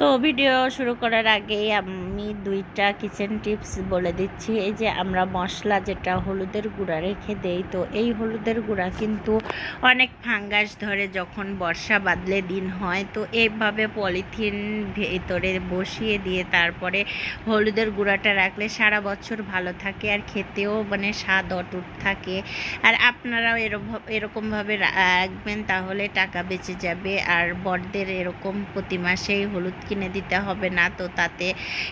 তো ভিডিও শুরু করার আগেই আমি দুইটা কিচেন টিপস বলে দিচ্ছি। এই যে আমরা মশলা যেটা হলুদের গুঁড়া রেখে দেই, তো এই হলুদের গুঁড়া কিন্তু অনেক ফাঙ্গাস ধরে যখন বর্ষা বাদলে দিন হয়, তো এইভাবে পলিথিন ভেতরে বসিয়ে দিয়ে তারপরে হলুদের গুঁড়াটা রাখলে সারা বছর ভালো থাকে আর খেতেও মানে স্বাদ অটুট থাকে। আর আপনারাও এরকম এরকমভাবে রাখবেন তাহলে টাকা বেঁচে যাবে। আর বড়দের এরকম প্রতি মাসেই হলুদ কিনে দিতে হবে না তো তাতে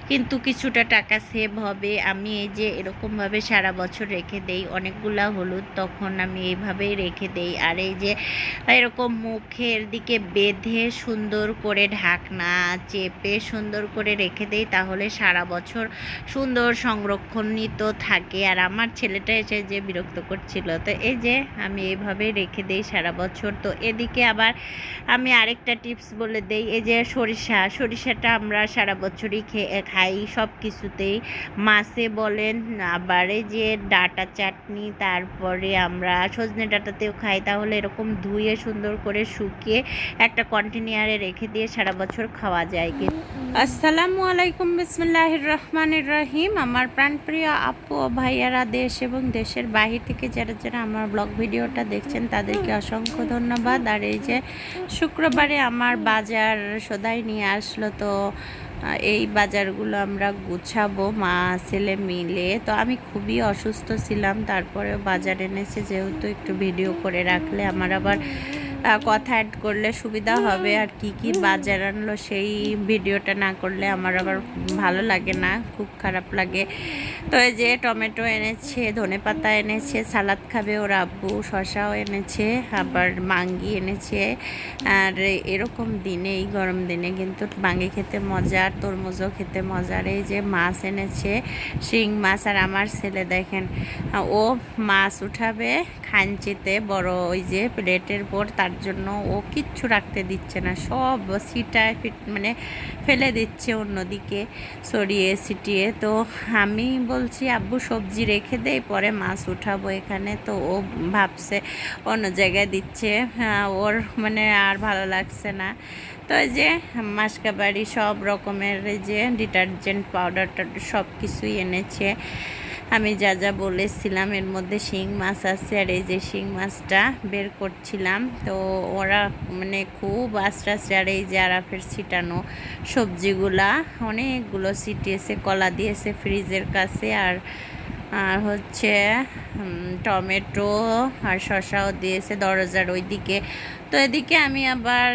কিন্তু কিছুটা টাকা সেভ হবে। আমি এই যে এরকমভাবে সারা বছর রেখে দেই, অনেকগুলা হলুদ তখন আমি এইভাবেই রেখে দেই। আর এই যে এরকম মুখের দিকে বেঁধে সুন্দর করে ঢাকনা চেপে সুন্দর করে রেখে দেই, তাহলে সারা বছর সুন্দর সংরক্ষণিত থাকে। আর আমার ছেলেটা এসে যে বিরক্ত করছিল, তো এই যে আমি এইভাবে রেখে দেই সারা বছর। তো এদিকে আবার আমি আরেকটা টিপস বলে দেই, এই যে সরিষা সরিষাটা আমরা সারা বছরই খাই সব কিছুতেই মাছে বলেন, আবার যে ডাটা চাটনি, তারপরে আমরা সজনে ডাটাতেও খাই। তাহলে এরকম ধুয়ে সুন্দর করে শুকিয়ে একটা কন্টেনারে রেখে দিয়ে সারা বছর খাওয়া যায় কিন্তু। আসসালামু আলাইকুম, বিসমুল্লাহির রহমানির রহিম। আমার প্রাণপ্রিয় আপু ও ভাইয়ারা দেশ এবং দেশের বাহির থেকে যারা যারা আমার ব্লগ ভিডিওটা দেখছেন, তাদেরকে অসংখ্য ধন্যবাদ। আর এই যে শুক্রবারে আমার বাজার সদাই নিয়ে আসলো তো এই বাজারগুলো আমরা গুছাবো, মা, ছেলে মিলে। তো আমি খুবই অসুস্থ ছিলাম, তারপরেও বাজার এনেছে, যেহেতু একটু ভিডিও করে রাখলে, আমার আবার কথা অ্যাড করলে সুবিধা হবে আর কি কি বাজার আনলো সেই ভিডিওটা না করলে আমার আবার ভালো লাগে না, খুব খারাপ লাগে। তো এই যে টমেটো এনেছে, ধনে পাতা এনেছে, সালাদ খাবে ওর আব্বু, শশাও এনেছে, আবার মাঙ্গি এনেছে। আর এরকম দিনে, এই গরম দিনে কিন্তু মাঙ্গি খেতে মজা তরমুজও খেতে মজার। এই যে মাছ এনেছে, শিং মাছ আর আমার ছেলে দেখেন ও মাছ উঠাবে খাঞ্চিতে বড় ওই যে প্লেটের পর তার জন্য ও কিচ্ছু রাখতে দিচ্ছে না। সব সিটায় ফিট- মানে ফেলে দিচ্ছে অন্যদিকে সরিয়ে সিটিয়ে তো আমি বলছি আব্বু সবজি রেখে দেই পরে মাছ উঠাবো এখানে। তো ও ভাবছে অন্য জায়গায় দিচ্ছে। হ্যাঁ, ওর মানে আর ভালো লাগছে না। তো এই যে মাসকাবাড়ি সব রকমের যে ডিটারজেন্ট পাউডার সব কিছুই এনেছে। আমি যা যা বলেছিলাম, এর মধ্যে শিং মাছ আছে আর এই যে শিং মাছটা বের করছিলাম। তো ওরা মানে খুব আস্তে আস্তে আর এই যে আরাফের ছিটানো সবজিগুলা, অনেকগুলো ছিটিয়েছে, কলা দিয়েছে ফ্রিজের কাছে। আর আর হচ্ছে টমেটো আর শসাও দিয়েছে দরজার ওইদিকে। তো এদিকে আমি আবার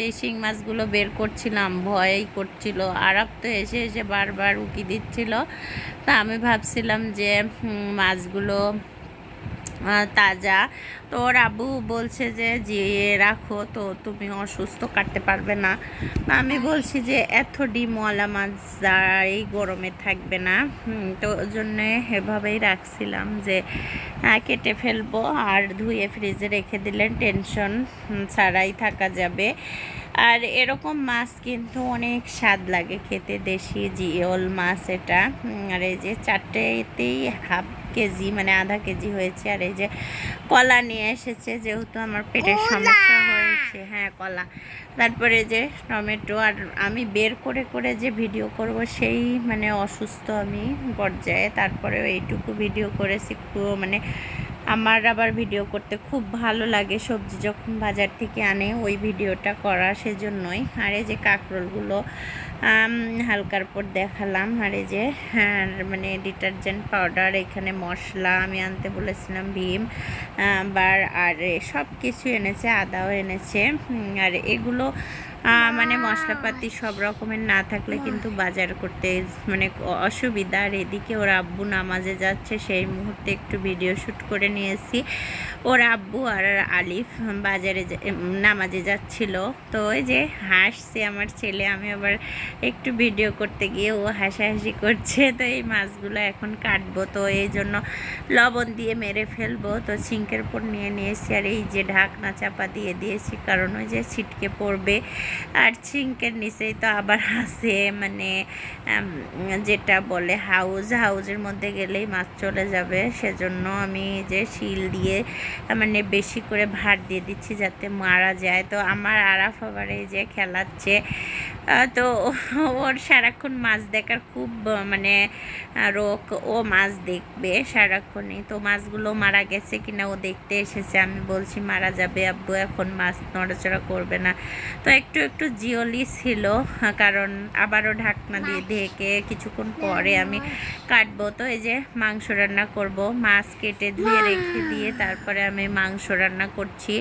এই শিং মাছগুলো বের করছিলাম, ভয়ই করছিল। আরব তো এসে এসে বারবার উকি দিচ্ছিল। তা আমি ভাবছিলাম যে মাছগুলো তাজা। তো ওর আব্বু বলছে যে জিয়ে রাখো তো তুমি অসুস্থ কাটতে পারবে না। আমি বলছি যে এত ডিমওয়ালা মাছ এই গরমে থাকবে না। তো ওই জন্যে এভাবেই রাখছিলাম যে আহ, কেটে ফেলব আর ধুয়ে ফ্রিজে রেখে দিলে টেনশন ছাড়াই থাকা যাবে। আর এরকম মাছ কিন্তু অনেক স্বাদ লাগে খেতে দেশি জিওল মাছ এটা। আর এই যে চারটেতেই হাফ কেজি মানে আধা কেজি হয়েছে আর এই যে কলা নিয়ে এসেছে যেহেতু আমার পেটের সমস্যা হয়েছে। হ্যাঁ কলা। তারপরে যে টমেটো আর আমি বের করে করে যে ভিডিও করব সেই মানে অসুস্থ আমি পর্যায়ে। তারপরে এইটুকু ভিডিও করেছি একটু মানে আমার আবার ভিডিও করতে খুব ভালো লাগে। সবজি যখন বাজার থেকে আনে, ওই ভিডিওটা করা সেজন্যই। আর এই যে কাঁকরোলগুলো হালকার পর দেখালাম। আর এই যে হ্যাঁ মানে ডিটারজেন্ট পাউডার এখানে মশলা, আমি আনতে বলেছিলাম ভীম আবার আর সব কিছু এনেছে, আদাও এনেছে। আর এগুলো মানে মশলাপাতি সব রকমের না থাকলে কিন্তু বাজার করতে মানে অসুবিধা। আর এদিকে ওর আব্বু নামাজে যাচ্ছে, সেই মুহূর্তে একটু ভিডিও শ্যুট করে নিয়েছি। ওর আব্বু আর আলিফ বাজারে নামাজে যাচ্ছিল। তো ওই যে হাসছে আমার ছেলে, আমি আবার একটু ভিডিও করতে গিয়ে ও হাসাহাসি করছে। তো এই মাছগুলো এখন কাটবো। তো এই জন্য লবণ দিয়ে মেরে ফেলব। তো সিঙ্কের উপর নিয়ে নিয়েছি। আর এই যে ঢাকনা চাপা দিয়ে দিয়েছি, কারণ ওই যে ছিটকে পড়বে। আর সিঙ্কের নিচেই তো আবার আছে মানে যেটা বলে হাউস হাউজের মধ্যে গেলেই মাছ চলে যাবে। সেজন্য আমি যে শিল দিয়ে মানে বেশি করে ভার দিয়ে দিচ্ছি যাতে মারা যায়। তো আমার আরাফ আবার এই যে খেলাচ্ছে তো ওর সারাক্ষণ মাছ দেখার খুব মানে রোগ ও মাছ দেখবে সারাক্ষণই। তো মাছগুলো মারা গেছে কিনা ও দেখতে এসেছে। আমি বলছি মারা যাবে আব্বু এখন মাছ নড়াচড়া করবে না। তো একটু একটু জিওলি ছিল কারণ আবারও ঢাকনা দিয়ে ঢেকে কিছুক্ষণ পরে আমি কাটবো। তো এই যে মাংস রান্না করব মাছ কেটে ধুয়ে রেখে দিয়ে তারপরে আমি মাংস রান্না করছি।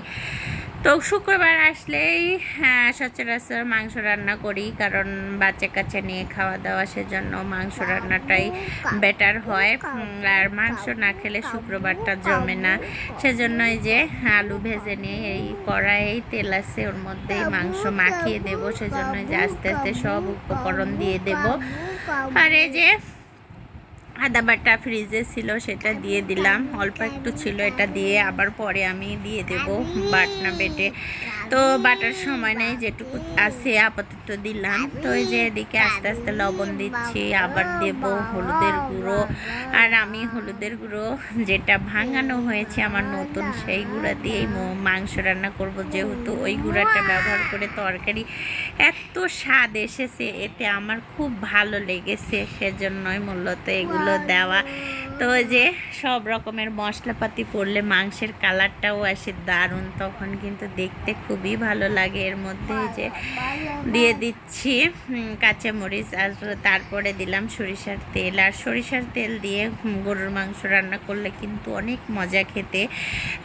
তো শুক্রবার আসলেই হ্যাঁ, সচরাচর মাংস রান্না করি কারণ বাচ্চা কাচ্চা নিয়ে খাওয়া দাওয়া সেজন্য মাংস রান্নাটাই বেটার হয়। আর মাংস না খেলে শুক্রবারটা জমে না। সেজন্য এই যে আলু ভেজে নিয়ে এই কড়াই তেল আছে ওর মধ্যে মাংস মাখিয়ে দেবো। সেজন্য এই যে আস্তে আস্তে সব উপকরণ দিয়ে দেব। আর এই যে আদা বাটা ফ্রিজে ছিল, সেটা দিয়ে দিলাম। অল্প একটু ছিল, এটা দিয়ে আবার পরে আমি দিয়ে দেব বাটনা বেটে। তো বাটার সময় নেই, যেটুকু আছে আপাতত দিলাম। তো এই যে এদিকে আস্তে আস্তে লবণ দিচ্ছি, আবার দেব হলুদের গুঁড়ো। আর আমি হলুদের গুঁড়ো যেটা ভাঙানো হয়েছে আমার নতুন, সেই গুঁড়া দিয়েই মাংস রান্না করব। যেহেতু ওই গুঁড়াটা ব্যবহার করে তরকারি এত স্বাদ এসেছে, এতে আমার খুব ভালো লেগেছে। সেজন্যই মূলত এগুলো দেওয়া তো যে সব রকমের মশলাপাতি পড়লে মাংসের কালারটাও আসে দারুণ, তখন কিন্তু দেখতে খুবই ভালো লাগে। এর মধ্যে যে দিয়ে দিচ্ছি কাঁচামরিচ আর তারপরে দিলাম সরিষার তেল। আর সরিষার তেল দিয়ে গরুর মাংস রান্না করলে কিন্তু অনেক মজা খেতে।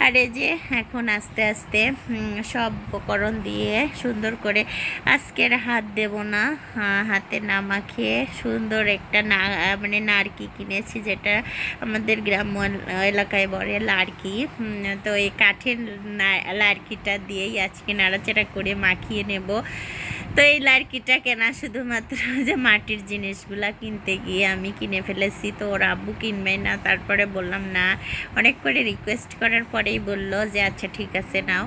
আর এই যে এখন আস্তে আস্তে সব উপকরণ দিয়ে সুন্দর করে আজকের হাত দেব না হাতে না মাখিয়ে সুন্দর একটা না মানে নারকি কিনেছি যেটা আমাদের গ্রাম্য এলাকায় বলে লাড়কি। তো এই কাঠের লাড়কিটা দিয়েই আজকে নাড়াচাড়া করে মাখিয়ে নেব। তো এই লাড়কিটা কেনা শুধুমাত্র যে মাটির জিনিসগুলা কিনতে গিয়ে আমি কিনে ফেলেছি। তো ওর আব্বু কিনবে না। তারপরে বললাম, না। অনেক করে রিকোয়েস্ট করার পরেই বলল যে আচ্ছা ঠিক আছে, নাও।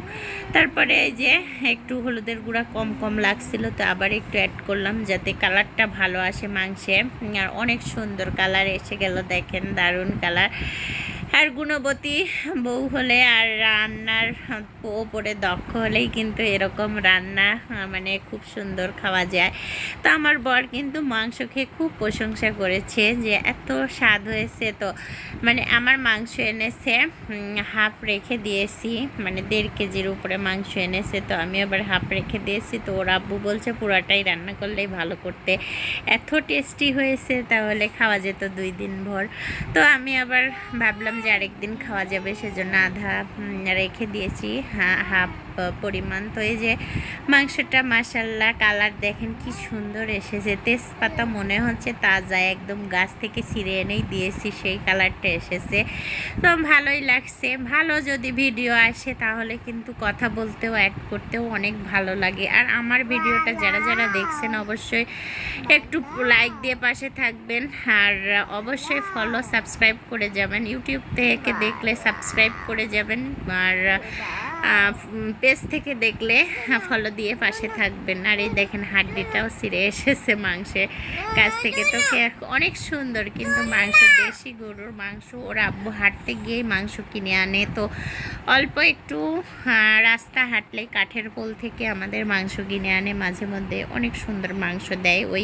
তারপরে এই যে একটু হলুদের গুঁড়া কম কম লাগছিল। তো আবার একটু অ্যাড করলাম যাতে কালারটা ভালো আসে মাংসে। আর অনেক সুন্দর কালার এসে গেল, দেখেন, দারুণ কালার আর গুণবতী বউ হলে আর রান্নার ওপরে দক্ষ হলেই কিন্তু এরকম রান্না মানে খুব সুন্দর খাওয়া যায়। তো আমার বর কিন্তু মাংস খেয়ে খুব প্রশংসা করেছে যে এত স্বাদ হয়েছে তো। মানে আমার মাংস এনেছে হাফ রেখে দিয়েছি মানে দেড় কেজির উপরে মাংস এনেছে তো আমি আবার হাফ রেখে দিয়েছি তো ওর আব্বু বলছে পুরাটাই রান্না করলেই ভালো করতে। এত টেস্টি হয়েছে তাহলে খাওয়া যেত দুই দিন ভর। তো আমি আবার ভাবলাম যে আরেকদিন খাওয়া যাবে সেজন্য আধা রেখে দিয়েছি হাফ পরিমাণ। তো এই যে মাংসটা মাসাল্লাহ কালার দেখেন কি সুন্দর এসেছে। তেজপাতা মনে হচ্ছে তাজা, একদম গাছ থেকে ছিঁড়ে এনেই দিয়েছি, সেই কালারটা এসেছে। তো ভালোই লাগছে। ভালো যদি ভিডিও আসে তাহলে কিন্তু কথা বলতেও অ্যাড করতেও অনেক ভালো লাগে। আর আমার ভিডিওটা যারা যারা দেখছেন অবশ্যই একটু লাইক দিয়ে পাশে থাকবেন। আর অবশ্যই ফলো সাবস্ক্রাইব করে যাবেন। ইউটিউব থেকে দেখলে সাবস্ক্রাইব করে যাবেন। আর পেজ থেকে দেখলে ফলো দিয়ে পাশে থাকবেন। আর এই দেখেন হাড্ডিটাও ছিঁড়ে এসেছে মাংসের কাছ থেকে। তো অনেক সুন্দর, কিন্তু মাংস, দেশি গরুর মাংস, ওর আব্বু হাঁটতে গিয়ে মাংস কিনে আনে। তো অল্প একটু রাস্তা হাঁটলেই কাঠের পোল থেকে আমাদের মাংস কিনে আনে। মাঝে মধ্যে অনেক সুন্দর মাংস দেয়। ওই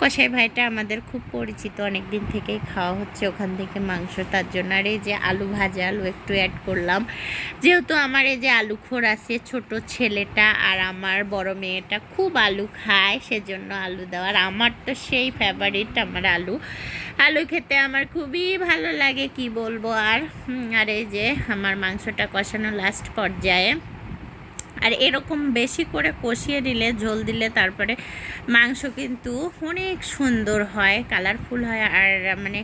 কষাই ভাইটা আমাদের খুব পরিচিত অনেক দিন থেকেই খাওয়া হচ্ছে ওখান থেকে মাংস তার জন্য। আর এই যে আলু ভাজা, আলু একটু অ্যাড করলাম। যেহেতু আমার এই যে আলু খোর আছে, ছোট ছেলেটা আর আমার বড় মেয়েটা খুব আলু খায়, সেজন্য আলু দেওয়ার আমার তো সেই ফেভারিট আমার আলু। আলু খেতে আমার খুবই ভালো লাগে, কি বলব? আর আর এই যে আমার মাংসটা কষানো লাস্ট পর্যায়ে। আর এরকম বেশি করে কষিয়ে দিলে, ঝোল দিলে তারপরে মাংস কিন্তু অনেক সুন্দর হয় কালারফুল হয় আর মানে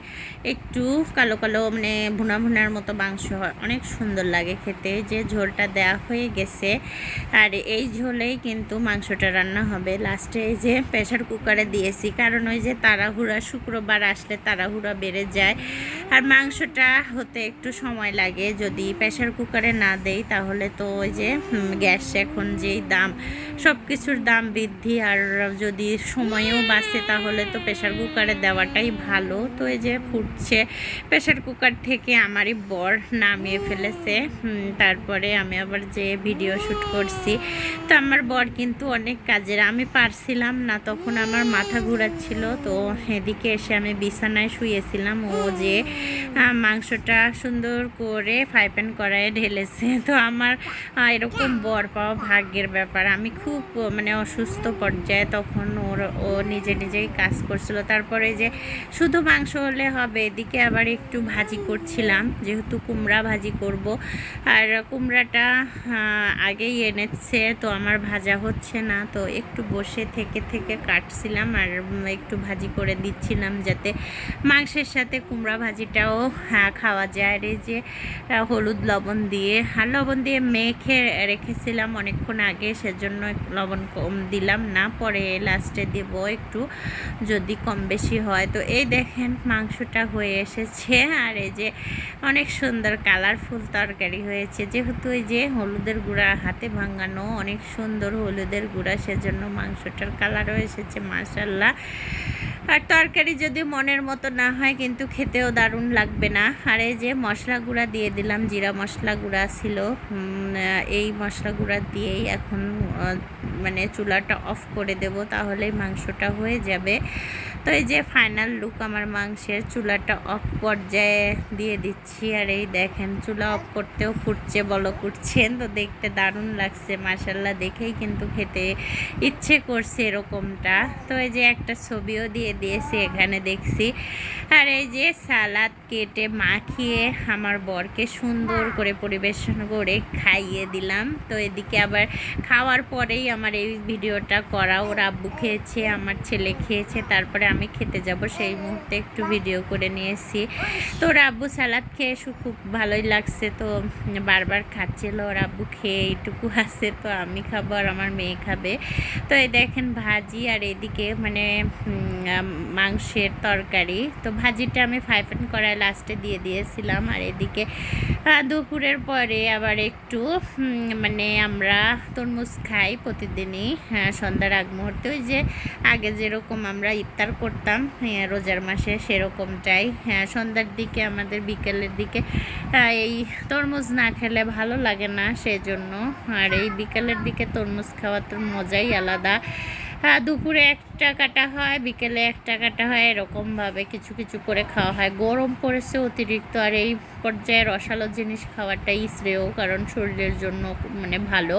একটু কালো কালো মানে ভুনা ভুনার মতো মাংস হয়। অনেক সুন্দর লাগে খেতে। যে ঝোলটা দেওয়া হয়ে গেছে আর এই ঝোলেই কিন্তু মাংসটা রান্না হবে। লাস্টে এই যে প্রেশার কুকারে দিয়েছি, কারণ ওই যে তাড়াহুড়া শুক্রবার আসলে তাড়াহুড়া বেড়ে যায়। আর মাংসটা হতে একটু সময় লাগে। যদি প্রেশার কুকারে না দেই, তাহলে তো ওই যে গ্যাস এখন যেই দাম। সব কিছুর দাম বৃদ্ধি আর যদি সময়ও বাঁচে তাহলে তো প্রেশার কুকারে দেওয়াটাই ভালো। তো এই যে ফুটছে প্রেশার কুকার থেকে আমারই বর নামিয়ে ফেলেছে। তারপরে আমি আবার যে ভিডিও শ্যুট করছি, তো আমার বর কিন্তু অনেক কাজের। আমি পারছিলাম না, তখন আমার মাথা ঘোরাচ্ছিল। তো এদিকে এসে আমি বিছানায় শুয়েছিলাম। ও যে মাংসটা সুন্দর করে ফ্রাই প্যান কড়াইয়ে ঢেলেছে। তো আমার এরকম বর পাওয়া ভাগ্যের ব্যাপার। আমি খুব আহ, মানে অসুস্থ পর্যায়ে তখন ওর ও নিজে নিজেই কাজ করছিল। তারপরে যে শুধু মাংস হলে হবে এদিকে আবার একটু ভাজি করছিলাম যেহেতু কুমড়া ভাজি করব। আর কুমড়াটা আগেই এনেছে তো আমার ভাজা হচ্ছে না তো একটু বসে থেকে থেকে কাটছিলাম আর একটু ভাজি করে দিচ্ছিলাম যাতে মাংসের সাথে কুমড়া ভাজিটাও খাওয়া যায়। আর এই যে হলুদ লবণ দিয়ে আর লবণ দিয়ে মেখে রেখেছিলাম অনেকক্ষণ আগে সেজন্য লবণ কম দিলাম না, পরে লাস্টে দেব একটু, যদি কম বেশি হয়। তো এই দেখেন মাংসটা হয়ে এসেছে, আর এই যে অনেক সুন্দর কালারফুল তরকারি হয়েছে। যেহেতু এই যে হলুদের গুঁড়া হাতে ভাঙানো, অনেক সুন্দর হলুদের গুঁড়া, সেজন্য মাংসটার কালারও এসেছে মাসাল্লাহ আর তরকারি যদি মনের মতো না হয়, কিন্তু খেতেও দারুণ লাগবে না। আর এই যে মশলা গুঁড়া দিয়ে দিলাম, জিরা মশলা গুঁড়া ছিল। এই মশলা গুঁড়া দিয়েই এখন মানে চুলাটা অফ করে দেব, তাহলেই মাংসটা হয়ে যাবে। তো এই যে ফাইনাল লুক আমার মাংসের চুলাটা অফ পর্যায়ে দিয়ে দিচ্ছি, আর এই দেখেন চুলা অফ করতেও ফুটছে, বলো ফুটছেন, তো দেখতে দারুণ লাগছে মাসাল্লাহ দেখেই কিন্তু খেতে ইচ্ছে করছে এরকমটা। তো এই যে একটা ছবিও দিয়ে দিয়েছি, এখানে দেখছি। আর এই যে সালাদ কেটে মাখিয়ে আমার বরকে সুন্দর করে পরিবেশন করে খাইয়ে দিলাম। তো এদিকে আবার খাওয়ার পরেই আমার এই ভিডিওটা করা। ওর আব্বু খেয়েছে, আমার ছেলে খেয়েছে, তারপরে আমি খেতে যাব। সেই মুহূর্তে একটু ভিডিও করে নিয়েছি। তো ওর আব্বু সালাদ খেয়ে খুব ভালোই লাগছে তো, বারবার খাচ্ছিল। ওর আব্বু খেয়ে এইটুকু আছে তো আমি খাব আর আমার মেয়ে খাবে। তো এই দেখেন ভাজি আর এদিকে মানে মাংসের তরকারি। তো ভাজিটা আমি ফ্রাই প্যান করায় লাস্টে দিয়ে দিয়েছিলাম। আর এদিকে দুপুরের পরে আবার একটু মানে আমরা তরমুজ খাই প্রতিদিনই হ্যাঁ, সন্ধ্যার আগ মুহূর্তে। ওই যে আগে যেরকম আমরা ইফতার করতাম হ্যাঁ, রোজার মাসে সেরকমটাই হ্যাঁ সন্ধ্যার দিকে আমাদের বিকেলের দিকে এই তরমুজ না খেলে ভালো লাগে না সেজন্য। আর এই বিকেলের দিকে তরমুজ খাওয়া তো মজাই আলাদা। হ্যাঁ দুপুরে একটা কাটা হয়, বিকেলে একটা কাটা হয়, এরকমভাবে কিছু কিছু করে খাওয়া হয়। গরম পড়েছে অতিরিক্ত, আর এই পর্যায়ে রসালো জিনিস খাওয়াটাই শ্রেয়, কারণ শরীরের জন্য মানে ভালো।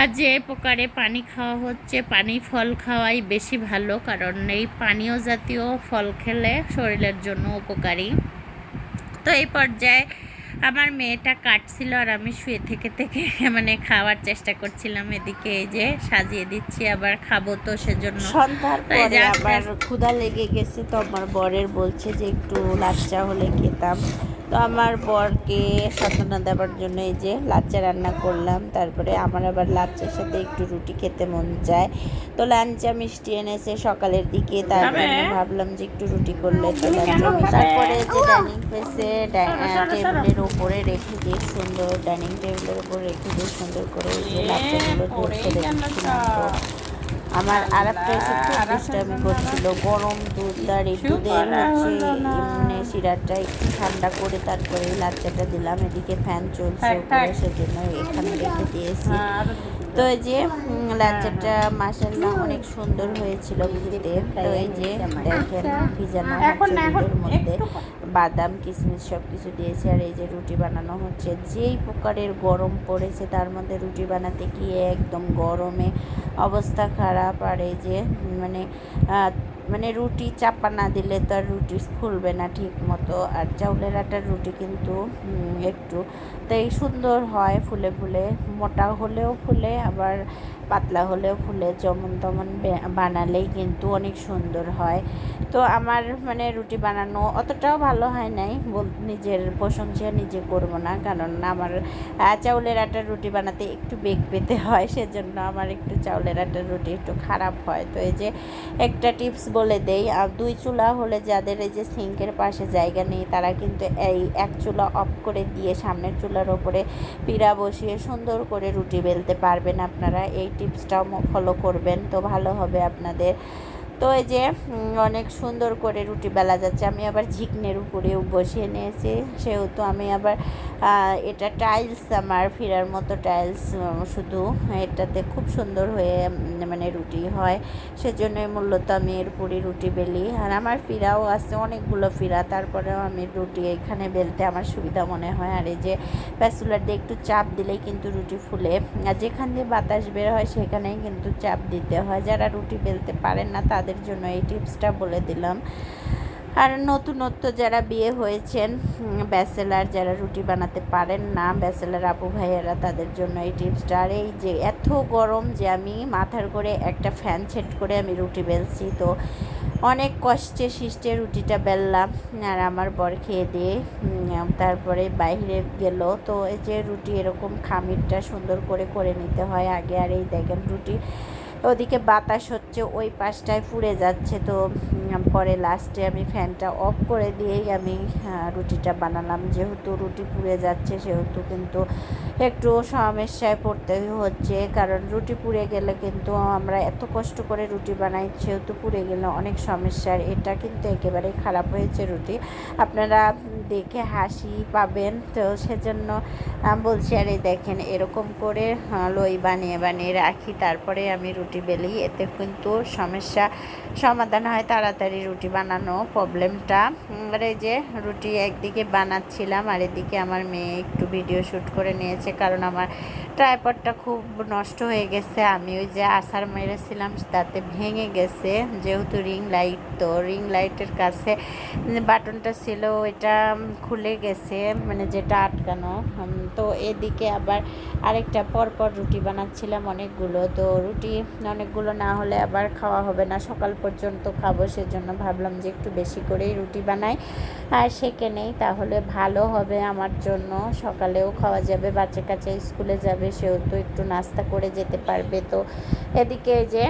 আর যে প্রকারে পানি খাওয়া হচ্ছে, পানি ফল খাওয়াই বেশি ভালো, কারণ এই পানীয় জাতীয় ফল খেলে শরীরের জন্য উপকারী। তো এই পর্যায়ে আমার মেয়েটা কাটছিল আর আমি শুয়ে থেকে থেকে মানে খাওয়ার চেষ্টা করছিলাম এদিকে এই যে সাজিয়ে দিচ্ছি আবার খাব তো সেজন্য। সন্ধ্যার পরে আবার ক্ষুধা লেগে গেছে তো আমার বরের বলছে যে একটু লাচ্চা হলে খেতাম। তো আমার বরকে সান্ত্বনা দেওয়ার জন্য এই যে লাচ্চা রান্না করলাম তারপরে আমার আবার লাচ্চার সাথে একটু রুটি খেতে মন চায় তো লাঞ্চা মিষ্টি এনেছে সকালের দিকে তার খাবে? জন্য ভাবলাম যে একটু রুটি করলে তো? তারপরে যে ডাইনিং প্লেসে। টেবিলের ওপরে রেখে দিয়ে সুন্দর ডাইনিং টেবিলের উপর রেখে দিয়ে সুন্দর করে এই যে লাচ্চাগুলো পড়েই ঢেলে আমার আর একটা এসে দুষ্টামি করছিল গরম দুধ আর এই দুধের হচ্ছে মানে সিরাপটা একটু ঠান্ডা করে তারপরে লাচ্চাটা দিলাম। এদিকে ফ্যান চলছে সেজন্য এখানে রেখে দিয়েছি। তো এই যে উম, লাচ্চাটা মাসাল্লাহ অনেক সুন্দর হয়েছিল খেতে। তো এই যে দেখেন। ভিজানো দুধের মধ্যে। একটু বাদাম কিশমিশ সব কিছু দিয়েছি আর এই যে রুটি বানানো হচ্ছে। যেই প্রকারের গরম পড়েছে তার মধ্যে রুটি বানাতে গিয়ে একদম গরমে অবস্থা খারাপ আর এই যে মানে মানে রুটি চাপা না দিলে তো আর রুটি ফুলবে না ঠিক মতো আর চাউলের আটার রুটি কিন্তু একটু, তাই সুন্দর হয় ফুলে ফুলে। মোটা হলেও ফুলে, আবার পাতলা হলেও ফুলে যেমন তেমন বানালেই কিন্তু অনেক সুন্দর হয়। তো আমার মানে রুটি বানানো অতটাও ভালো হয় নাই, বল, নিজের প্রশংসা নিজে করব না, কারণ আমার চাউলের আটার রুটি বানাতে একটু বেগ পেতে হয়, সেজন্য আমার একটু চাউলের আটার রুটি একটু খারাপ হয়। তো এই যে একটা টিপস বলে দেই আর দুই চুলা হলে যাদের এই যে সিঙ্কের পাশে জায়গা নেই, তারা কিন্তু এই এক চুলা অফ করে দিয়ে সামনের চুলার ওপরে পিড়া বসিয়ে সুন্দর করে রুটি বেলতে পারবেন আপনারা। এই টিপসটাও ফলো করবেন তো ভালো হবে আপনাদের। তো এই যে অনেক সুন্দর করে রুটি বেলা যাচ্ছে। আমি আবার ঝিকনের উপরেও বসিয়ে নিয়েছি। সেহেতু আমি আবার এটা টাইলস আমার ফিরার মতো টাইলস শুধু এটাতে খুব সুন্দর হয়ে মানে রুটি হয়। সেজন্যই মূলত আমি এর পুরি রুটি বেলি। আর আমার ফিরাও আছে, অনেকগুলো ফিরা। তারপরেও আমি রুটি এখানে বেলতে আমার সুবিধা মনে হয়। আর এই যে প্যাসুলার দিয়ে একটু চাপ দিলেই কিন্তু রুটি ফুলে। আর যেখান দিয়ে বাতাস বের হয়, সেখানেই কিন্তু চাপ দিতে হয়। যারা রুটি বেলতে পারেন না, তাদের জন্য এই টিপসটা বলে দিলাম। আর নতুনত্ব যারা বিয়ে হয়েছেন ব্যাচেলার যারা রুটি বানাতে পারেন না, ব্যাচেলার আপু ভাইয়েরা তাদের জন্য এই টিপসটা। আর এই যে এত গরম যে আমি মাথার করে একটা ফ্যান সেট করে আমি রুটি বেলছি, তো অনেক কষ্টে শিষ্টে রুটিটা বেললাম আর আমার বর খেয়ে দিয়ে তারপরে বাইরে গেল। তো এই যে রুটি এরকম খামিরটা সুন্দর করে করে নিতে হয় আগে। আর এই দেখেন রুটি ওদিকে বাতাস হচ্ছে, ওই পাশটায় পুড়ে যাচ্ছে। তো পরে লাস্টে আমি ফ্যানটা অফ করে দিয়েই আমি রুটিটা বানালাম। যেহেতু রুটি পুড়ে যাচ্ছে, সেহেতু কিন্তু একটু সমস্যায় পড়তে হচ্ছে, কারণ রুটি পুড়ে গেলে কিন্তু আমরা এত কষ্ট করে রুটি বানাই, সেহেতু পুড়ে গেলে অনেক সমস্যার। এটা কিন্তু একেবারে খারাপ হয়েছে রুটি। আপনারা দেখে হাসি পাবেন। তো সেজন্য বলছি এই দেখেন, এরকম করে লই বানিয়ে বানিয়ে রাখি। তারপরে আমি রুটি বেলি, এতে কিন্তু সমস্যা সমাধান হয়। তাড়াতাড়ি রুটি বানানো প্রবলেমটা। আর এই যে রুটি একদিকে বানাচ্ছিলাম আর এদিকে আমার মেয়ে একটু ভিডিও শ্যুট করে নিয়েছে। কারণ আমার ট্রাইপডটা খুব নষ্ট হয়ে গেছে। আমি ওই যে আসার মেরেছিলাম তাতে ভেঙে গেছে। যেহেতু রিং লাইট তো রিং লাইটের কাছে বাটনটা ছিল উম, খুলে গেছে মানে যেটা আটকানো। তো এদিকে আবার আরেকটা পরপর রুটি বানাচ্ছিলাম অনেকগুলো। তো রুটি অনেকগুলো না হলে আবার খাওয়া হবে না। সকাল পর্যন্ত খাব সেজন্য ভাবলাম যে একটু বেশি করেই রুটি বানাই। আর সেকে নেই তাহলে ভালো হবে আমার জন্য। সকালেও খাওয়া যাবে বাচ্চা কাচ্চা স্কুলে যাবে সেহেতু একটু নাস্তা করে যেতে পারবে। তো এদিকে যে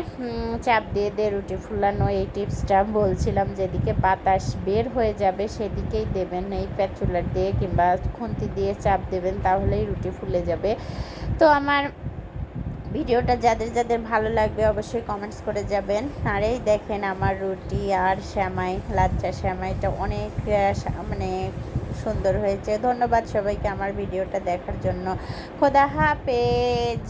চাপ দিয়ে দিয়ে রুটি ফুলানো, এই টিপসটা বলছিলাম যেদিকে বাতাস বের হয়ে যাবে সেদিকেই দেবেন। এই প্যাচুলার দিয়ে কিংবা খুন্তি দিয়ে চাপ দেবেন, তাহলেই রুটি ফুলে যাবে। তো আমার ভিডিওটা যাদের যাদের ভালো লাগবে অবশ্যই কমেন্টস করে যাবেন। আর এই দেখেন আমার রুটি আর শ্যামাই, লাচ্চা শ্যামাইটা অনেক মানে সুন্দর হয়েছে। ধন্যবাদ সবাইকে আমার ভিডিওটা দেখার জন্য। খোদা হাফেজ।